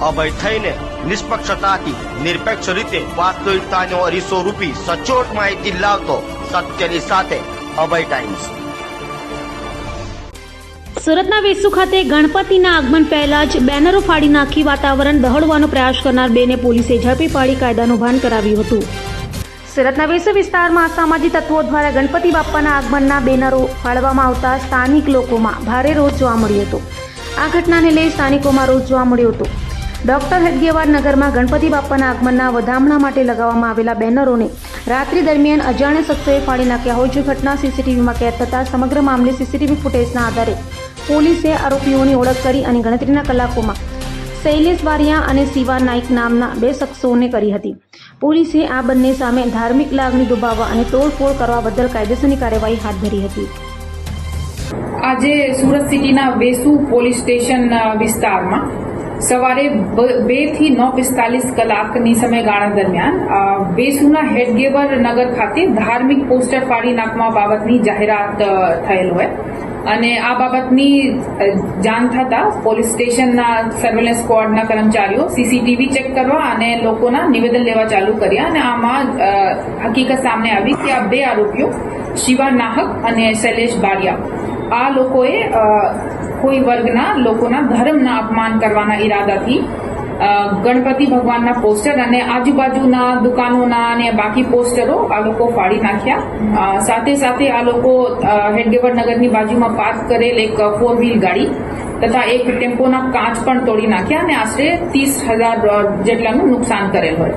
અભય થઈને નિષ્પક્ષતાથી, નિરપેક્ષ રીતે વાસ્તવિકતાનો અરીસો રૂપી સચોટ માહિતી લાવતો સત્યની સાથે અભય ટાઈમ્સ સુરતના વેસુ ખાતે ગણપતિના આગમન પહેલા જ બેનરો ફાડી નાખી વાતાવરણ દહડવાનો પ્રયાસ કરનાર બેને પોલીસે ઝડપી પાડી કાયદાનું ભાન કરાવ્યું હતું. સુરતના વેસુ વિસ્તારમાં અસામાજિક તત્વો દ્વારા ગણપતિ બાપ્પાના આગમનના બેનરો ફાળવામાં આવતા સ્થાનિક લોકોમાં ભારે રોષ જોવા મળ્યો હતો. આ ઘટનાને લઈ સ્થાનિકોમાં રોષ જોવા મળ્યો હતો. ડોક્ટર હેડગેવાર નગરમાં ગણપતિ બાપાના આગમનના વધામણા માટે લગાવવામાં આવેલા બેનરોને રાત્રિ દરમિયાન અજાણ્યા શખ્સોએ ફાડી નાખ્યા હોય છે ઘટના સીસીટીવીમાં કેદ થતાં સમગ્ર મામલે સીસીટીવી ફૂટેજના આધારે પોલીસે આરોપીઓની ઓળખ કરી અને ગણતરીના કલાકોમાં શૈલેષ વારિયા અને શિવા નાઇક નામના બે શખ્સોને કરી હતી. પોલીસે આ બંને સામે ધાર્મિક લાગણી દુભાવવા અને તોડફોડ કરવા બદલ કાયદેસરની કાર્યવાહી હાથ ધરી હતી. આજે સુરત સિટીના વેસુ પોલીસ સ્ટેશન વિસ્તારમાં સવારે બેથી નવ પિસ્તાલીસ કલાકની સમયગાળા દરમિયાન વેસુના હેડગેવર નગર ખાતે ધાર્મિક પોસ્ટર ફાડી નાખવા બાબતની જાહેરાત થયેલ હોય. અને આ બાબતની જાણ થતા પોલીસ સ્ટેશનના સર્વેલન્સ સ્ક્વોડના કર્મચારીઓ સીસીટીવી ચેક કરવા અને લોકોના નિવેદન લેવા ચાલુ કર્યા અને આમાં હકીકત સામે આવી કે આ બે આરોપીઓ શિવા નાહક અને શૈલેષ બારિયા. આ લોકોએ કોઈ વર્ગના લોકોના ધર્મના અપમાન કરવાના ઈરાદાથી ગણપતિ ભગવાનના પોસ્ટર અને આજુબાજુના દુકાનોના અને બાકી પોસ્ટરો આ લોકો ફાડી નાખ્યા. સાથે સાથે આ લોકો હેડગેવર નગરની બાજુમાં પાર્ક કરેલ એક ફોર વ્હીલ ગાડી તથા એક ટેમ્પોના કાચ પણ તોડી નાખ્યા અને આશરે ત્રીસ હજાર જેટલાનું નુકસાન કરેલ હોય.